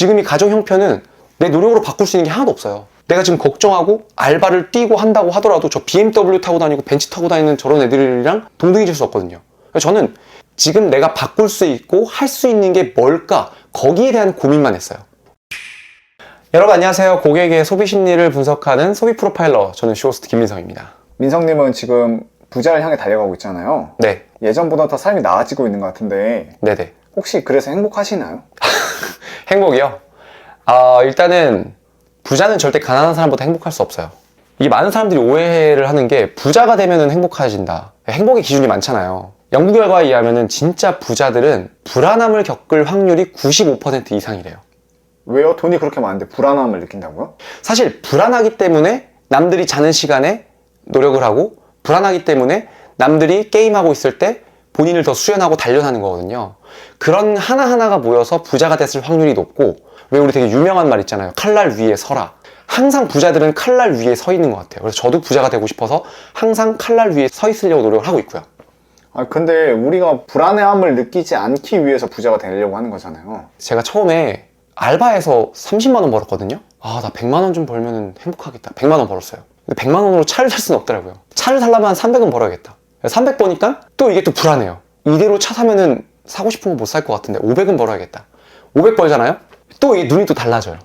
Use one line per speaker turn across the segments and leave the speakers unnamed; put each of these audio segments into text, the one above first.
지금 이 가정 형편은 내 노력으로 바꿀 수 있는 게 하나도 없어요. 내가 지금 걱정하고 알바를 뛰고 한다고 하더라도 저 BMW 타고 다니고 벤츠 타고 다니는 저런 애들이랑 동등해질 수 없거든요. 그래서 저는 지금 내가 바꿀 수 있고 할 수 있는 게 뭘까 거기에 대한 고민만 했어요. 여러분 안녕하세요. 고객의 소비 심리를 분석하는 소비 프로파일러 저는 쇼호스트 김민성입니다.
민성님은 지금 부자를 향해 달려가고 있잖아요.
네,
예전보다 더 삶이 나아지고 있는 것 같은데
네네.
혹시 그래서 행복하시나요?
행복이요? 아, 일단은 부자는 절대 가난한 사람보다 행복할 수 없어요. 이게 많은 사람들이 오해를 하는 게 부자가 되면 행복해진다. 행복의 기준이 많잖아요. 연구 결과에 의하면 진짜 부자들은 불안함을 겪을 확률이 95% 이상이래요.
왜요? 돈이 그렇게 많은데 불안함을 느낀다고요?
사실 불안하기 때문에 남들이 자는 시간에 노력을 하고 불안하기 때문에 남들이 게임하고 있을 때 본인을 더 수련하고 단련하는 거거든요. 그런 하나하나가 모여서 부자가 됐을 확률이 높고 왜 우리 되게 유명한 말 있잖아요. 칼날 위에 서라. 항상 부자들은 칼날 위에 서 있는 것 같아요. 그래서 저도 부자가 되고 싶어서 항상 칼날 위에 서 있으려고 노력을 하고 있고요.
아 근데 우리가 불안해함을 느끼지 않기 위해서 부자가 되려고 하는 거잖아요.
제가 처음에 알바에서 30만 원 벌었거든요. 아, 나 100만 원 좀 벌면 행복하겠다. 100만 원 벌었어요. 근데 100만 원으로 차를 살 수는 없더라고요. 차를 살려면 한 300은 벌어야겠다. 300 버니까 또 이게 또 불안해요. 이대로 차 사면은 사고 싶은 거 못 살 것 같은데 500은 벌어야겠다. 500 벌잖아요? 또 이게 눈이 또 달라져요.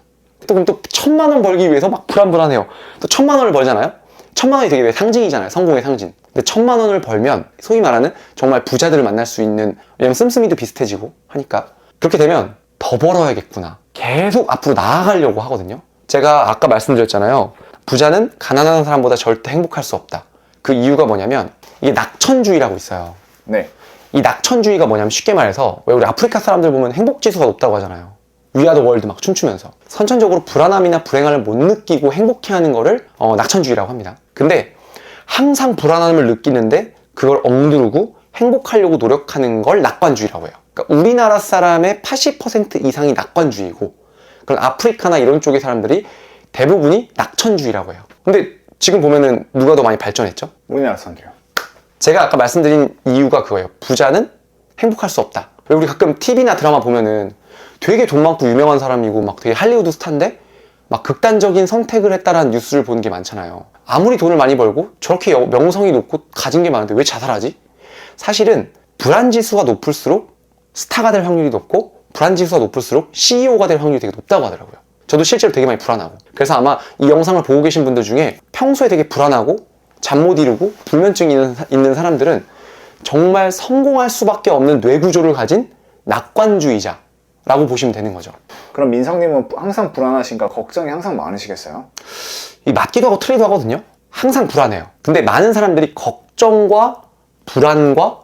또 그럼 또 천만 원 벌기 위해서 막 불안불안해요. 또 천만 원을 벌잖아요? 천만 원이 되게 왜 상징이잖아요. 성공의 상징. 근데 천만 원을 벌면 소위 말하는 정말 부자들을 만날 수 있는 왜냐면 씀씀이도 비슷해지고 하니까 그렇게 되면 더 벌어야겠구나. 계속 앞으로 나아가려고 하거든요. 제가 아까 말씀드렸잖아요. 부자는 가난한 사람보다 절대 행복할 수 없다. 그 이유가 뭐냐면 이게 낙천주의라고 있어요.
네.
이 낙천주의가 뭐냐면 쉽게 말해서 왜 우리 아프리카 사람들 보면 행복 지수가 높다고 하잖아요. 위아더 월드 막 춤추면서 선천적으로 불안함이나 불행함을 못 느끼고 행복해하는 거를 어, 낙천주의라고 합니다. 근데 항상 불안함을 느끼는데 그걸 억누르고 행복하려고 노력하는 걸 낙관주의라고 해요. 그러니까 우리나라 사람의 80% 이상이 낙관주의고 그런 아프리카나 이런 쪽의 사람들이 대부분이 낙천주의라고 해요. 근데 지금 보면은 누가 더 많이 발전했죠?
우리나라 사람들요.
제가 아까 말씀드린 이유가 그거예요. 부자는 행복할 수 없다. 왜 우리 가끔 TV나 드라마 보면은 되게 돈 많고 유명한 사람이고 막 되게 할리우드 스타인데 막 극단적인 선택을 했다라는 뉴스를 보는 게 많잖아요. 아무리 돈을 많이 벌고 저렇게 여- 명성이 높고 가진 게 많은데 왜 자살하지? 사실은 불안 지수가 높을수록 스타가 될 확률이 높고 불안 지수가 높을수록 CEO가 될 확률이 되게 높다고 하더라고요. 저도 실제로 되게 많이 불안하고. 그래서 아마 이 영상을 보고 계신 분들 중에 평소에 되게 불안하고 잠 못 이루고 불면증이 있는, 사람들은 정말 성공할 수밖에 없는 뇌 구조를 가진 낙관주의자라고 보시면 되는 거죠.
그럼 민성님은 항상 불안하신가 걱정이 항상 많으시겠어요?
이 맞기도 하고 틀리도 하거든요. 항상 불안해요. 근데 많은 사람들이 걱정과 불안과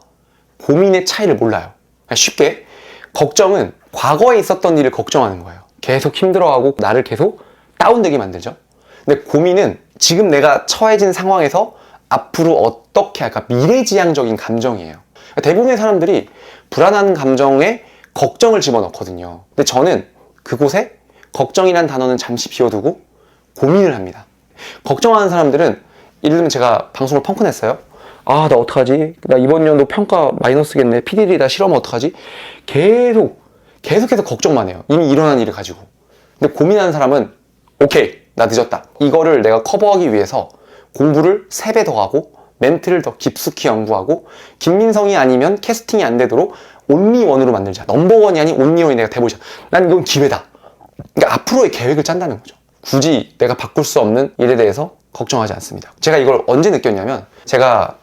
고민의 차이를 몰라요. 그냥 쉽게 걱정은 과거에 있었던 일을 걱정하는 거예요. 계속 힘들어하고 나를 계속 다운되게 만들죠. 근데 고민은 지금 내가 처해진 상황에서 앞으로 어떻게 할까 미래지향적인 감정이에요. 대부분의 사람들이 불안한 감정에 걱정을 집어넣거든요. 근데 저는 그곳에 걱정이란 단어는 잠시 비워두고 고민을 합니다. 걱정하는 사람들은 예를 들면 제가 방송을 펑크 냈어요. 아, 나 어떡하지? 나 이번 연도 평가 마이너스겠네. PD들이 다 싫어하면 어떡하지? 계속, 계속해서 걱정만 해요. 이미 일어난 일을 가지고. 근데 고민하는 사람은, 오케이, 나 늦었다. 이거를 내가 커버하기 위해서 공부를 3배 더 하고, 멘트를 더 깊숙이 연구하고, 김민성이 아니면 캐스팅이 안 되도록 온리원으로 만들자. 넘버원이 아닌 온리원이 내가 돼보자. 난 이건 기회다. 그러니까 앞으로의 계획을 짠다는 거죠. 굳이 내가 바꿀 수 없는 일에 대해서 걱정하지 않습니다. 제가 이걸 언제 느꼈냐면 제가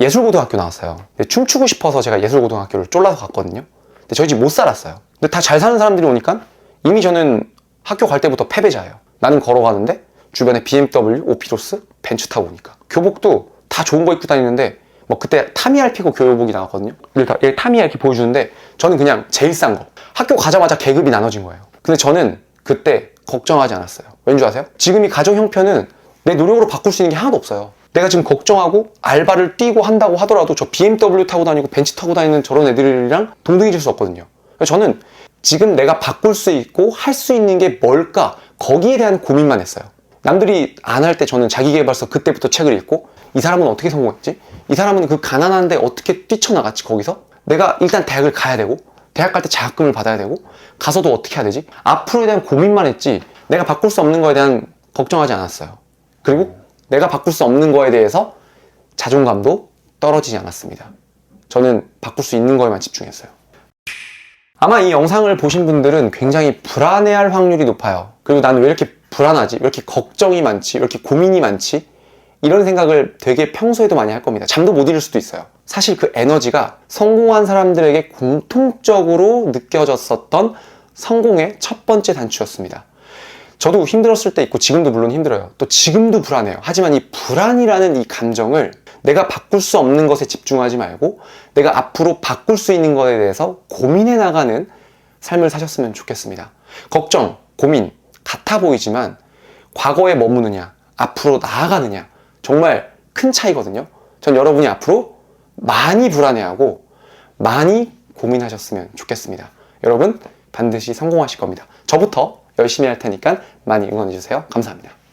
예술고등학교 나왔어요. 춤추고 싶어서 제가 예술고등학교를 쫄라서 갔거든요. 근데 저희 집 못 살았어요. 근데 다 잘 사는 사람들이 오니까 이미 저는 학교 갈 때부터 패배자예요. 나는 걸어가는데 주변에 BMW, 오피로스, 벤츠 타고 오니까 교복도 다 좋은 거 입고 다니는데 뭐 그때 타미알피고 교복이 나왔거든요. 이렇게, 이렇게 타미야 이렇게 보여주는데 저는 그냥 제일 싼 거. 학교 가자마자 계급이 나눠진 거예요. 근데 저는 그때 걱정하지 않았어요. 왠지 아세요? 지금 이 가정 형편은 내 노력으로 바꿀 수 있는 게 하나도 없어요. 내가 지금 걱정하고 알바를 뛰고 한다고 하더라도 저 BMW 타고 다니고 벤츠 타고 다니는 저런 애들이랑 동등해질 수 없거든요. 저는 지금 내가 바꿀 수 있고 할 수 있는 게 뭘까 거기에 대한 고민만 했어요. 남들이 안 할 때 저는 자기개발서 그때부터 책을 읽고 이 사람은 어떻게 성공했지? 이 사람은 그 가난한데 어떻게 뛰쳐나갔지 거기서? 내가 일단 대학을 가야 되고 대학 갈 때 장학금을 받아야 되고 가서도 어떻게 해야 되지? 앞으로에 대한 고민만 했지 내가 바꿀 수 없는 거에 대한 걱정하지 않았어요. 그리고 내가 바꿀 수 없는 거에 대해서 자존감도 떨어지지 않았습니다. 저는 바꿀 수 있는 거에만 집중했어요. 아마 이 영상을 보신 분들은 굉장히 불안해할 확률이 높아요. 그리고 나는 왜 이렇게 불안하지? 왜 이렇게 걱정이 많지? 왜 이렇게 고민이 많지? 이런 생각을 되게 평소에도 많이 할 겁니다. 잠도 못 이룰 수도 있어요. 사실 그 에너지가 성공한 사람들에게 공통적으로 느껴졌었던 성공의 첫 번째 단추였습니다. 저도 힘들었을 때 있고 지금도 물론 힘들어요. 또 지금도 불안해요. 하지만 이 불안이라는 이 감정을 내가 바꿀 수 없는 것에 집중하지 말고 내가 앞으로 바꿀 수 있는 것에 대해서 고민해 나가는 삶을 사셨으면 좋겠습니다. 걱정, 고민 같아 보이지만 과거에 머무느냐, 앞으로 나아가느냐 정말 큰 차이거든요. 전 여러분이 앞으로 많이 불안해하고 많이 고민하셨으면 좋겠습니다. 여러분 반드시 성공하실 겁니다. 저부터 열심히 할 테니까 많이 응원해 주세요. 감사합니다.